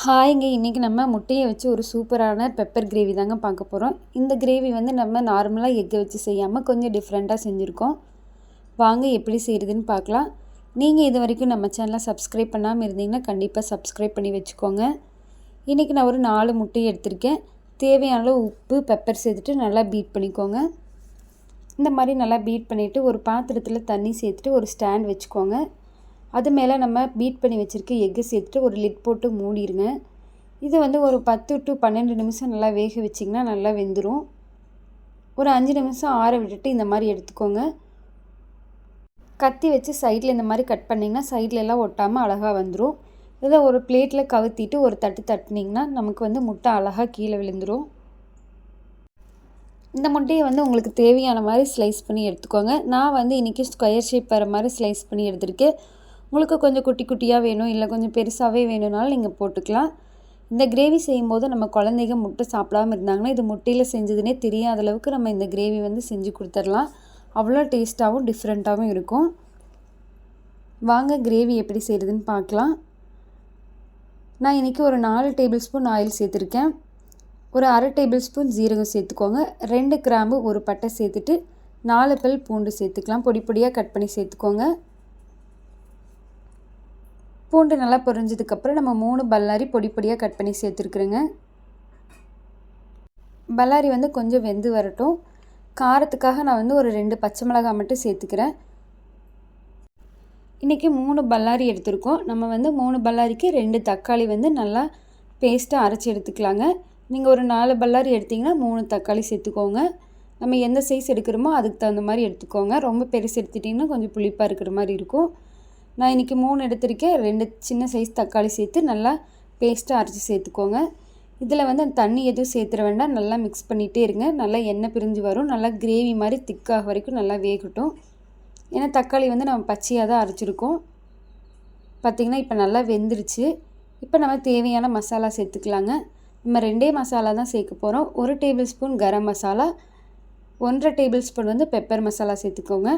ஹாய்ங்க இன்றைக்கி நம்ம முட்டையை வச்சு ஒரு சூப்பரான பெப்பர் கிரேவி தாங்க பார்க்க போகிறோம் இந்த கிரேவி வந்து நம்ம நார்மலாக எக்கை வச்சு செய்யாமல் கொஞ்சம் டிஃப்ரெண்ட்டாக செஞ்சுருக்கோம். வாங்க எப்படி செய்கிறதுன்னு பார்க்கலாம். நீங்கள் இது வரைக்கும் நம்ம சேனலை சப்ஸ்கிரைப் பண்ணாமல் இருந்தீங்கன்னா கண்டிப்பாக சப்ஸ்கிரைப் பண்ணி வச்சுக்கோங்க. இன்றைக்கி நான் ஒரு நாலு முட்டையை எடுத்திருக்கேன். தேவையான அளவு உப்பு பெப்பர் சேர்த்துட்டு நல்லா பீட் பண்ணிக்கோங்க. இந்த மாதிரி நல்லா பீட் பண்ணிவிட்டு ஒரு பாத்திரத்தில் தண்ணி சேர்த்துட்டு ஒரு ஸ்டாண்ட் வச்சுக்கோங்க. அது மேலே நம்ம பீட் பண்ணி வச்சுருக்க எக்கு சேர்த்துட்டு ஒரு லிட் போட்டு மூடிடுங்க இது வந்து ஒரு பத்து டு பன்னெண்டு நிமிஷம் நல்லா வேக வச்சிங்கன்னா நல்லா வெந்துடும் ஒரு அஞ்சு நிமிஷம் ஆற விட்டுட்டு இந்த மாதிரி எடுத்துக்கோங்க. கத்தி வச்சு சைடில் இந்த மாதிரி கட் பண்ணிங்கன்னா சைடில் எல்லாம் ஒட்டாமல் அழகாக வந்துடும் இதை ஒரு பிளேட்டில் கவுத்திட்டு ஒரு தட்டு தட்டினீங்கன்னா நமக்கு வந்து முட்டை அழகாக கீழே விழுந்துடும் இந்த முட்டையை வந்து உங்களுக்கு தேவையான மாதிரி ஸ்லைஸ் பண்ணி எடுத்துக்கோங்க. நான் வந்து இன்றைக்கி ஸ்கொயர் ஷேப் வர மாதிரி ஸ்லைஸ் பண்ணி எடுத்திருக்கேன். உங்களுக்கு கொஞ்சம் குட்டி குட்டியாக வேணும் இல்லை கொஞ்சம் பெருசாகவே வேணும்னாலும் நீங்கள் போட்டுக்கலாம். இந்த கிரேவி செய்யும்போது நம்ம குழந்தைங்க முட்டை சாப்பிடாமல் இருந்தாங்கன்னா இது முட்டையில் செஞ்சதுனே தெரியாத அளவுக்கு நம்ம இந்த கிரேவி வந்து செஞ்சு கொடுத்துர்லாம் அவ்வளோ டேஸ்ட்டாகவும் டிஃப்ரெண்ட்டாகவும் இருக்கும். வாங்க கிரேவி எப்படி செய்கிறதுன்னு பார்க்கலாம். நான் இன்றைக்கி ஒரு நாலு டேபிள் ஸ்பூன் ஆயில் சேர்த்துருக்கேன். ஒரு அரை டேபிள் ஸ்பூன் ஜீரகம் சேர்த்துக்கோங்க. ரெண்டு கிராம்பு ஒரு பட்டை சேர்த்துட்டு நாலு பல் பூண்டு சேர்த்துக்கலாம். பொடி பொடியாக கட் பண்ணி சேர்த்துக்கோங்க. பூண்டு நல்லா பொரிஞ்சதுக்கப்புறம் நம்ம மூணு பல்லாரி பொடி பொடியாக கட் பண்ணி சேர்த்துருக்குறேங்க. பல்லாரி வந்து கொஞ்சம் வெந்து வரட்டும். காரத்துக்காக நான் வந்து ஒரு ரெண்டு பச்சை மிளகாய் மட்டும் சேர்த்துக்கிறேன். இன்றைக்கி மூணு பல்லாரி எடுத்திருக்கோம். நம்ம வந்து மூணு பல்லாரிக்கு ரெண்டு தக்காளி வந்து நல்லா பேஸ்ட்டாக அரைச்சி எடுத்துக்கலாங்க. நீங்கள் ஒரு நாலு பல்லாரி எடுத்திங்கன்னா மூணு தக்காளி சேர்த்துக்கோங்க. நம்ம எந்த சைஸ் எடுக்கிறோமோ அதுக்கு தகுந்த மாதிரி எடுத்துக்கோங்க. ரொம்ப பெருசு எடுத்துட்டிங்கன்னா கொஞ்சம் புளிப்பாக இருக்கிற மாதிரி இருக்கும். நான் இன்றைக்கி மூணு எடுத்திருக்கேன். ரெண்டு சின்ன சைஸ் தக்காளி சேர்த்து நல்லா பேஸ்ட்டாக அரைச்சி சேர்த்துக்கோங்க. இதில் வந்து அந்த தண்ணி எதுவும் சேர்த்துற வேண்டாம். நல்லா மிக்ஸ் பண்ணிகிட்டே இருங்க. நல்லா எண்ணெய் பிரிஞ்சு வரும். நல்லா கிரேவி மாதிரி திக்காக வரைக்கும் நல்லா வேகட்டும். ஏன்னா தக்காளி வந்து நம்ம பச்சையாக தான் அரைச்சிருக்கோம். பார்த்திங்கன்னா இப்போ நல்லா வெந்துருச்சு. இப்போ நம்ம தேவையான மசாலா சேர்த்துக்கலாங்க. நம்ம ரெண்டே மசாலா தான் சேர்க்க போகிறோம் ஒரு டேபிள் ஸ்பூன் கரம் மசாலா ஒன்றரை டேபிள் ஸ்பூன் வந்து பெப்பர் மசாலா சேர்த்துக்கோங்க.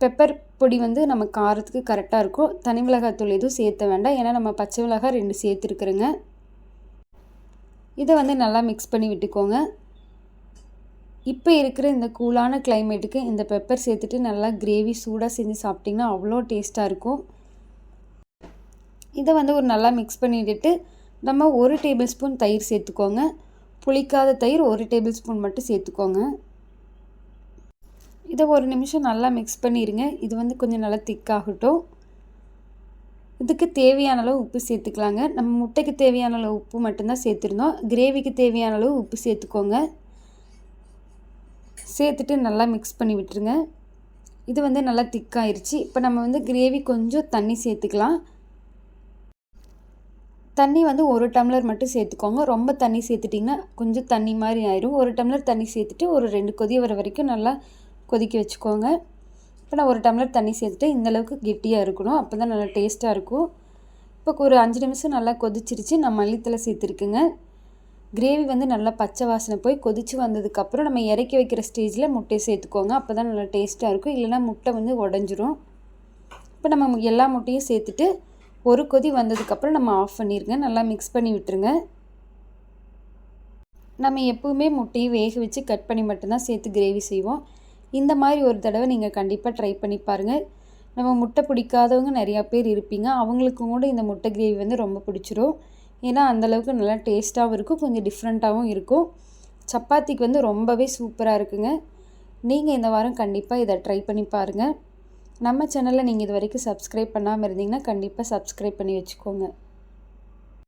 பெப்பர் பொடி வந்து நம்ம காரத்துக்கு கரெக்டாக இருக்கும் தனி மிளகாத்தூள் எதுவும் சேர்த்த வேண்டாம். ஏன்னா நம்ம பச்சை மிளகாய் ரெண்டு சேர்த்துருக்குறோங்க. இதை வந்து நல்லா மிக்ஸ் பண்ணி விட்டுக்கோங்க. இப்போ இருக்கிற இந்த கூலான கிளைமேட்டுக்கு இந்த பெப்பர் சேர்த்துட்டு நல்லா கிரேவி சூடாக செஞ்சு சாப்பிட்டிங்கன்னா அவ்வளோ டேஸ்ட்டாக இருக்கும். இதை வந்து ஒரு நல்லா மிக்ஸ் பண்ணிவிட்டு நம்ம ஒரு டேபிள் ஸ்பூன் தயிர் சேர்த்துக்கோங்க. புளிக்காத தயிர் ஒரு டேபிள் ஸ்பூன் மட்டும் சேர்த்துக்கோங்க. இதை ஒரு நிமிஷம் நல்லா மிக்ஸ் பண்ணிடுங்க இது வந்து கொஞ்சம் நல்லா திக்காகட்டும் இதுக்கு தேவையான அளவு உப்பு சேர்த்துக்கலாங்க. நம்ம முட்டைக்கு தேவையான அளவு உப்பு மட்டும்தான் சேர்த்துருந்தோம். கிரேவிக்கு தேவையான அளவு உப்பு சேர்த்துக்கோங்க. சேர்த்துட்டு நல்லா மிக்ஸ் பண்ணி விட்டுருங்க. இது வந்து நல்லா திக்காயிருச்சு இப்போ நம்ம வந்து கிரேவி கொஞ்சம் தண்ணி சேர்த்துக்கலாம். தண்ணி வந்து ஒரு டம்ளர் மட்டும் சேர்த்துக்கோங்க. ரொம்ப தண்ணி சேர்த்துட்டிங்கன்னா கொஞ்சம் தண்ணி மாதிரி ஆயிரும். ஒரு டம்ளர் தண்ணி சேர்த்துட்டு ஒரு ரெண்டு கொதி வர வரைக்கும் நல்லா கொதிக்க வச்சுக்கோங்க. இப்போ நான் ஒரு டம்ளர் தண்ணி சேர்த்துட்டு இந்தளவுக்கு கெட்டியாக இருக்கணும். அப்போ தான் நல்லா டேஸ்ட்டாக இருக்கும். இப்போ ஒரு அஞ்சு நிமிஷம் நல்லா கொதிச்சிருச்சு. நான் மல்லித்தலை சேர்த்துருக்குங்க. கிரேவி வந்து நல்லா பச்சை வாசனை போய் கொதித்து வந்ததுக்கப்புறம் நம்ம இறக்கி வைக்கிற ஸ்டேஜில் முட்டையை சேர்த்துக்கோங்க. அப்போ தான் நல்லா டேஸ்ட்டாக இருக்கும். இல்லைனா முட்டை வந்து உடஞ்சிரும். இப்போ நம்ம எல்லா முட்டையும் சேர்த்துட்டு ஒரு கொதி வந்ததுக்கப்புறம் நம்ம ஆஃப் பண்ணிடுங்க நல்லா மிக்ஸ் பண்ணி விட்டுருங்க. நம்ம எப்போவுமே முட்டையை வேக வச்சு கட் பண்ணி மட்டும்தான் சேர்த்து கிரேவி செய்வோம். இந்த மாதிரி ஒரு தடவை நீங்கள் கண்டிப்பாக ட்ரை பண்ணி பாருங்கள் நம்ம முட்டை பிடிக்காதவங்க நிறையா பேர் இருப்பீங்க. அவங்களுக்கும் கூட இந்த முட்டை கிரேவி வந்து ரொம்ப பிடிச்சிரும். ஏன்னா அந்தளவுக்கு நல்லா டேஸ்ட்டாகவும் இருக்கும். கொஞ்சம் டிஃப்ரெண்ட்டாகவும் இருக்கும். சப்பாத்திக்கு வந்து ரொம்பவே சூப்பராக இருக்குங்க. நீங்கள் இந்த வாரம் கண்டிப்பாக இதை ட்ரை பண்ணி பாருங்கள் நம்ம சேனலில் நீங்கள் இது வரைக்கும் சப்ஸ்கிரைப் பண்ணாமல் இருந்தீங்கன்னா கண்டிப்பாக சப்ஸ்கிரைப் பண்ணி வச்சுக்கோங்க.